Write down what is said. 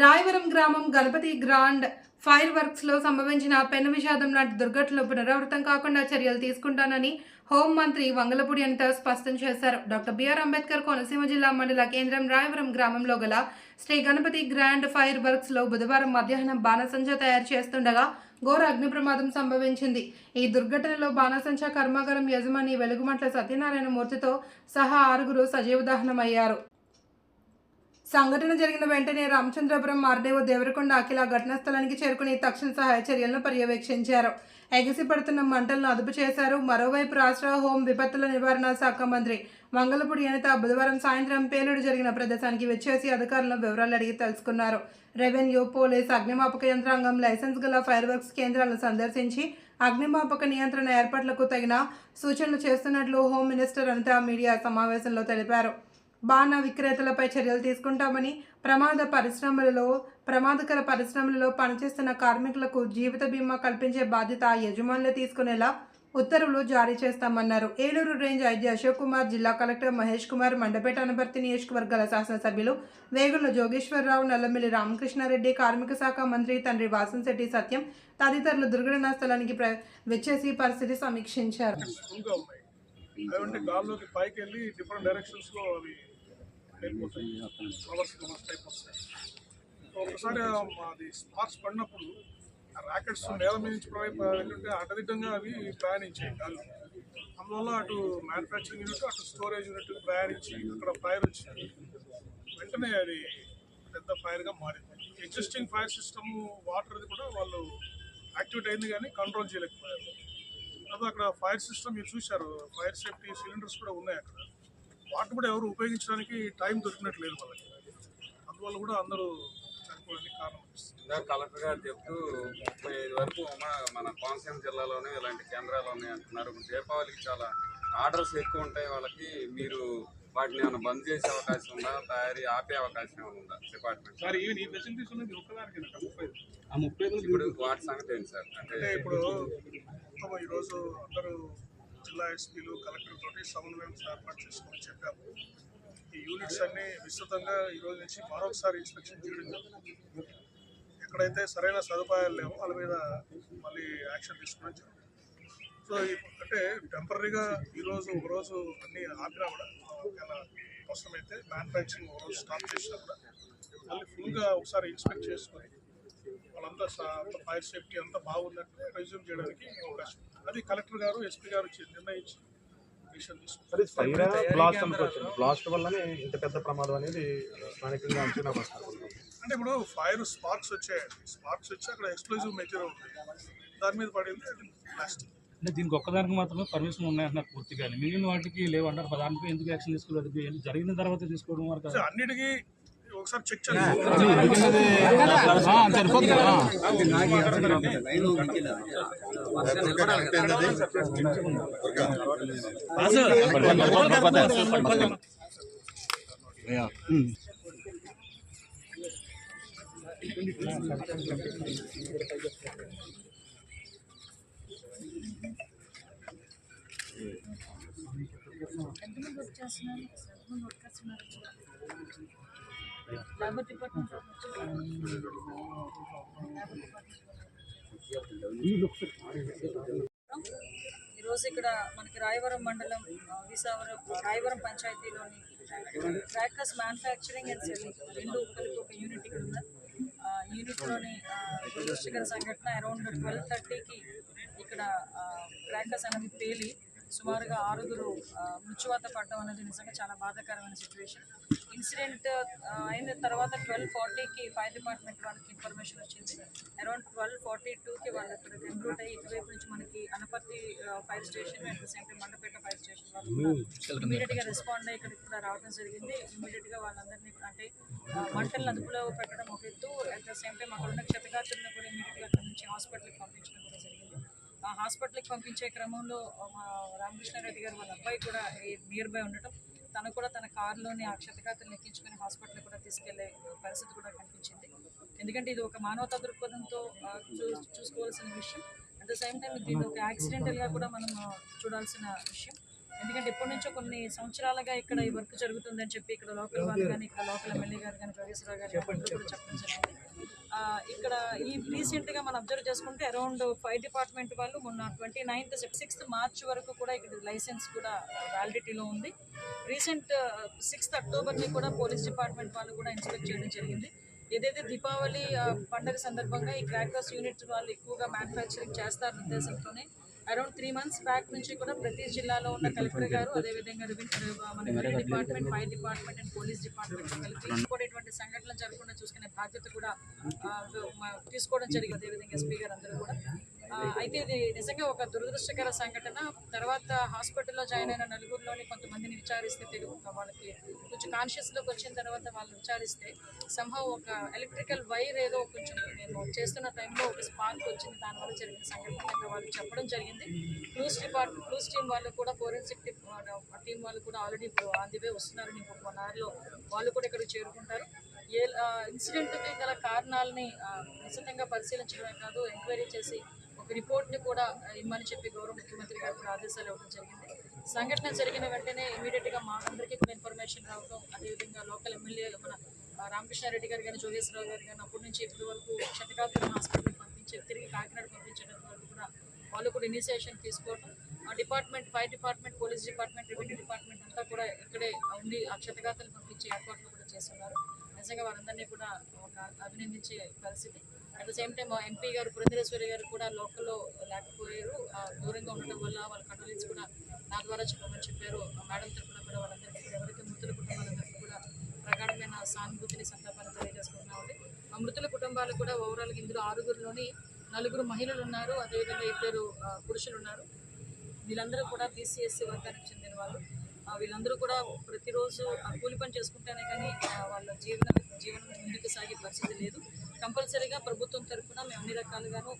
రాయవరం గ్రామం Ganapati grand fire వర్క్స్లో సంభవించిన పెను విషాదం లాంటి దుర్ఘటనలు పునరావృతం కాకుండా చర్యలు తీసుకుంటానని హోంమంత్రి వంగలపూడి అనిత స్పష్టం చేశారు. డాక్టర్ బిఆర్ అంబేద్కర్ కోనసీమ జిల్లా మండల కేంద్రం రాయవరం గ్రామంలో గల శ్రీ గణపతి గ్రాండ్ ఫైర్ వర్క్స్లో బుధవారం మధ్యాహ్నం బాణసంచా తయారు చేస్తుండగా ఘోర అగ్ని ప్రమాదం సంభవించింది. ఈ దుర్ఘటనలో బాణసంచా కర్మాగారం యజమాని వెలుగుమట్ల సత్యనారాయణ మూర్తితో సహా ఆరుగురు సజీవ దహనమయ్యారు. సంఘటన జరిగిన వెంటనే రామచంద్రపురం ఆర్డీఓ దేవరకొండ అఖిల ఘటనా స్థలానికి చేరుకుని తక్షణ సహాయ చర్యలను పర్యవేక్షించారు. ఎగసిపడుతున్న మంటలను అదుపు చేశారు. మరోవైపు రాష్ట్ర హోం విపత్తుల నివారణ శాఖ మంత్రి మంగళపూడి అనిత బుధవారం సాయంత్రం పేలుడు జరిగిన ప్రదేశానికి వచ్చేసి అధికారులను వివరాలు అడిగి తెలుసుకున్నారు. రెవెన్యూ పోలీస్ అగ్నిమాపక యంత్రాంగం లైసెన్స్ గల ఫైర్ వర్క్స్ కేంద్రాలను సందర్శించి అగ్నిమాపక నియంత్రణ ఏర్పాట్లకు తగిన సూచనలు చేస్తున్నట్లు హోం మినిస్టర్ అనిత మీడియా సమావేశంలో తెలిపారు. బాణ విక్రేతలపై చర్యలు తీసుకుంటామని ప్రమాద పరిశ్రమలలో ప్రమాదకర పరిశ్రమలలో పనిచేస్తున్న కార్మికులకు జీవిత బీమా కల్పించే బాధ్యత ఆ యజమానులు తీసుకునేలా ఉత్తర్వులు జారీ చేస్తామన్నారు. ఏలూరు రేంజ్ ఐజీ అశోక్ కుమార్ జిల్లా కలెక్టర్ మహేష్ కుమార్ మండపేట అనపర్తి నియోజకవర్గాల శాసనసభ్యులు వేగుల జోగేశ్వరరావు నల్లమిల్లి రామకృష్ణారెడ్డి కార్మిక శాఖ మంత్రి తండ్రి వాసంశెట్టి సత్యం తదితరులు దుర్ఘటనా స్థలానికి వచ్చేసి పరిస్థితి సమీక్షించారు. గాల్లోకి పైకి వెళ్ళి డిఫరెంట్ డైరెక్షన్స్లో అవి వెళ్ళిపోతాయి ఫ్లవర్స్ కవర్స్ టైప్ వస్తాయి ఒకసారి అది స్పార్క్స్ పడినప్పుడు ఆ ర్యాకెట్స్ నేల మీద నుంచి ప్రవై వెళ్ళుంటే అటదిట్టంగా అవి ప్రయాణించాయి గాలి అందువల్ల అటు మ్యానుఫ్యాక్చరింగ్ యూనిట్ అటు స్టోరేజ్ యూనిట్ ప్రయాణించి అక్కడ ఫైర్ వచ్చింది. వెంటనే అది పెద్ద ఫైర్గా మారింది. ఎగ్జిస్టింగ్ ఫైర్ సిస్టమ్ వాటర్ది కూడా వాళ్ళు యాక్టివేట్ అయింది కానీ కంట్రోల్ చేయలేకపోయారు. తర్వాత అక్కడ ఫైర్ సిస్టమ్ మీరు చూశారు ఫైర్ సేఫ్టీ సిలిండర్స్ కూడా ఉన్నాయి అక్కడ. వాటిని కూడా ఎవరు ఉపయోగించడానికి టైం దొరికినట్లేదు వాళ్ళకి. అందువల్ల కూడా అందరూ చనిపోవడానికి కారణం కలెక్టర్ గారు చెప్తూ ముప్పై ఐదు వరకు మన- మన కోనసీమ జిల్లాలోనే ఇలాంటి కేంద్రాలు ఉన్నాయి అంటున్నారు. దీపావళికి చాలా ఆర్డర్స్ ఎక్కువ ఉంటాయి వాళ్ళకి. మీరు వాటిని ఏమైనా బంద్ చేసే అవకాశం ఉందా? తయారీ ఆపే అవకాశం ఏమైనా ఉందా డిపార్ట్మెంట్? సార్ ఈవెన్ ఈ ఫెసిలిటీస్ ఉన్నది ఒక్కదానికి ఇప్పుడు వాటి సంగతి ఏంటి సార్? అంటే ఇప్పుడు ఈరోజు అందరూ జిల్లా ఎస్పీలు కలెక్టర్ తోటి సమన్వయం ఏర్పాటు చేసుకోమని చెప్పాము. ఈ యూనిట్స్ అన్నీ విస్తృతంగా ఈరోజు నుంచి మరొకసారి ఇన్స్పెక్షన్ చేయడం జరుగుతుంది. ఎక్కడైతే సరైన సదుపాయాలు లేవో వాళ్ళ మీద మళ్ళీ యాక్షన్ తీసుకోవడం జరుగుతుంది. సో అంటే టెంపరీగా ఈరోజు ఒకరోజు అన్నీ ఆపినా కూడా ఒకవేళ అవసరమైతే మ్యానుఫ్యాక్చరింగ్ ఒక రోజు స్టాప్ చేసినా కూడా మళ్ళీ ఫుల్గా ఒకసారి ఇన్స్పెక్ట్ చేసుకొని వాళ్ళంతా ఫైర్ సేఫ్టీ అంతా బాగున్నట్టు రెజ్యూమ్ చేయడానికి అవకాశం ఉంది. అది కలెక్టర్ గారు ఎస్పీ గారు చే- నిర్ణయించి బ్లాస్ట్ వల్లనే ఇంత పెద్ద ప్రమాదం అనేది స్థానికంగా అంచనా అంటే ఇప్పుడు ఫైర్ స్పార్క్స్ వచ్చాయండి. స్పార్క్స్ వచ్చి అక్కడ ఎక్స్ప్లోజివ్ మెటీరియల్ ఉంది. దాని మీద పడింది ప్లాస్టిక్. అంటే దీనికి ఒక్కదానికి మాత్రమే పర్మిషన్ ఉన్నాయంటున్నారు పూర్తిగా. మిగిలిన వాటికి లేవంటారు. దానికి ఎందుకు యాక్షన్ తీసుకోలేదు? జరిగిన తర్వాత తీసుకోవడం వరకు అన్నిటికీ ఒకసారి చెక్ ఎంతమంది వర్క్ చేస్తున్నారు ఎంతమంది వర్క్ చేస్తున్నారు ఈరోజు ఇక్కడ మనకి రాయవరం మండలం విసావరం రాయవరం పంచాయతీలోని ట్రాకర్స్ మ్యానుఫ్యాక్చరింగ్ అండ్ సెల్లింగ్ రెండు ఒకరికి ఒక యూనిట్ ఇక్కడ ఉంది. యూనిట్లోని సంఘటన అరౌండ్ ట్వెల్వ్ థర్టీకి ఇక్కడ ట్రాకర్స్ అనేది పేలి సుమారుగా ఆరుగురు మృత్యువాత పడడం అనేది నిజంగా చాలా బాధాకరమైన సిచ్యువేషన్ ఇన్సిడెంట్ అయిన తర్వాత ట్వెల్వ్ ఫార్టీకి ఫైర్ డిపార్ట్మెంట్ వాళ్ళకి ఇన్ఫర్మేషన్ వచ్చింది. అరౌండ్ ట్వెల్వ్ ఫార్టీ టూకి వాళ్ళు ఇక్కడ ఎన్రూట్ అయ్యి ఇటువైపు నుంచి మనకి Anaparthi fire station the same time Mandapeta fire station వాళ్ళు ఇమీడియట్గా రెస్పాండ్ అయ్యి ఇక్కడికి కూడా రావడం జరిగింది. ఇమీడియట్గా వాళ్ళందరినీ అంటే మంటలను అదుపులో పెట్టడం ఒక ఎత్తు అట్ ద సేమ్ టైం అక్కడ ఉన్న క్షతగాత్రులను కూడా ఇమీడియట్గా అక్కడ నుంచి హాస్పిటల్కి పంపించడం కూడా జరిగింది. హాస్పిటల్కి పంపించే క్రమంలో రామకృష్ణారెడ్డి గారు వాళ్ళ అబ్బాయి కూడా నియర్ బై ఉండటం. తను కూడా తన కారులోని ఆ క్షతగాత్రులను ఎక్కించుకొని హాస్పిటల్ కూడా తీసుకెళ్ళే పరిస్థితి కూడా కనిపించింది. ఎందుకంటే ఇది ఒక మానవతా దృక్పథంతో చూసుకోవాల్సిన విషయం. అట్ ద సేమ్ టైం దీన్ని ఒక యాక్సిడెంటల్గా కూడా మనం చూడాల్సిన విషయం. ఎందుకంటే ఎప్పటి నుంచో కొన్ని సంవత్సరాలుగా ఇక్కడ ఈ వర్క్ జరుగుతుందని చెప్పి ఇక్కడ లోకల్ వాళ్ళు కానీ ఇక్కడ లోకల్ ఎమ్మెల్యే గారు కానీ జోగేశ్వరరావు గారు చెప్పడం జరిగింది. ఇక్కడ ఈ రీసెంట్గా మనం అబ్జర్వ్ చేసుకుంటే అరౌండ్ ఫైర్ డిపార్ట్మెంట్ వాళ్ళు మొన్న ట్వంటీ నైన్త్ సిక్స్త్ మార్చ్ వరకు కూడా ఇక్కడ లైసెన్స్ కూడా వ్యాలిడిటీలో ఉంది. రీసెంట్ సిక్స్త్ అక్టోబర్ని కూడా పోలీస్ డిపార్ట్మెంట్ వాళ్ళు కూడా ఇన్స్పెక్ట్ చేయడం జరిగింది. ఏదైతే దీపావళి పండుగ సందర్భంగా ఈ క్రాకర్స్ యూనిట్స్ వాళ్ళు ఎక్కువగా మ్యానుఫ్యాక్చరింగ్ చేస్తారన్న ఉద్దేశంతోనే అరౌండ్ త్రీ మంత్స్ బ్యాక్ నుంచి కూడా ప్రతి జిల్లాలో ఉన్న కలెక్టర్ గారు అదేవిధంగా revenue department fire department and police department కలిపి కూడా ఇటువంటి సంఘటనలు జరగకుండా చూసుకునే బాధ్యత కూడా తీసుకోవడం జరిగింది. అదేవిధంగా ఎస్పీ గారు అందరూ కూడా. అయితే ఇది నిజంగా ఒక దురదృష్టకర సంఘటన. తర్వాత హాస్పిటల్లో జాయిన్ అయిన నలుగురిలోని కొంతమందిని విచారిస్తే తెలుగు వాళ్ళకి కొంచెం కాన్షియస్లోకి వచ్చిన తర్వాత వాళ్ళు విచారిస్తే సంభవం ఒక ఎలక్ట్రికల్ వైర్ ఏదో కొంచెం మేము చేస్తున్న టైంలో ఒక స్పార్క్ వచ్చింది. దానివల్ల జరిగిన సంఘటన వాళ్ళు చెప్పడం జరిగింది. క్లూస్ డిపార్ట్మెంట్ క్లూస్ టీం వాళ్ళు కూడా ఫోరెన్సిక్ టీం వాళ్ళు కూడా ఆల్రెడీ అందువే వస్తున్నారని ఇంకొక వన్ అవర్లో వాళ్ళు కూడా ఇక్కడ చేరుకుంటారు. ఏ ఇన్సిడెంట్కి గల కారణాలని నిశ్చితంగా పరిశీలించడమే కాదు ఎంక్వైరీ చేసి ఒక రిపోర్ట్ని కూడా ఇమ్మని చెప్పి గౌరవ ముఖ్యమంత్రి గారు ఆదేశాలు ఇవ్వడం జరిగింది. సంఘటన జరిగిన వెంటనే ఇమీడియట్గా మా అందరికీ కూడా ఇన్ఫర్మేషన్ రావడం అదేవిధంగా లోకల్ ఎమ్మెల్యే మన రామకృష్ణారెడ్డి గారు కానీ జోగేశ్వరరావు గారు కానీ అప్పటి నుంచి ఇప్పటి వరకు క్షతగాత్రులను హాస్పిటల్కి పంపించి తిరిగి కాకినాడ పంపించడం వరకు కూడా వాళ్ళు కూడా ఇనిషియేషన్ తీసుకోవడం ఆ department fire department police department revenue department అంతా కూడా ఇక్కడే ఉండి ఆ క్షతగాతలు పంపించే ఏర్పాట్లు కూడా చేస్తున్నారు. నిజంగా వారందరినీ కూడా ఒక అభినందించే పరిస్థితి. At the same time MP గారు పురంధరేశ్వరి గారు కూడా లోకల్లో లేకపోయారు. దూరంగా ఉండటం వల్ల వాళ్ళ కండోలెన్స్ కూడా నా ద్వారా చెప్పమని చెప్పారు. మేడం తరఫున కూడా వాళ్ళందరికీ కూడా ఎవరైతే మృతుల కుటుంబాలందరికీ కూడా ప్రగాఢమైన సానుభూతిని సంతాపాన్ని తెలియజేసుకుంటున్నామండి ఆ మృతుల కుటుంబాలు కూడా ఓవరాల్గా ఇందులో ఆరుగురిలోని నలుగురు మహిళలు ఉన్నారు. అదేవిధంగా ఇద్దరు పురుషులు ఉన్నారు. వీళ్ళందరూ కూడా బీసీఎస్సీ వర్గానికి చెందిన వాళ్ళు. వీళ్ళందరూ కూడా ప్రతిరోజు కూలి పని చేసుకుంటేనే కానీ వాళ్ళ జీవన జీవనం ముందుకు సాగే పరిస్థితి లేదు. కంపల్సరీగా ప్రభుత్వం తరఫున మేము అన్ని రకాలుగాను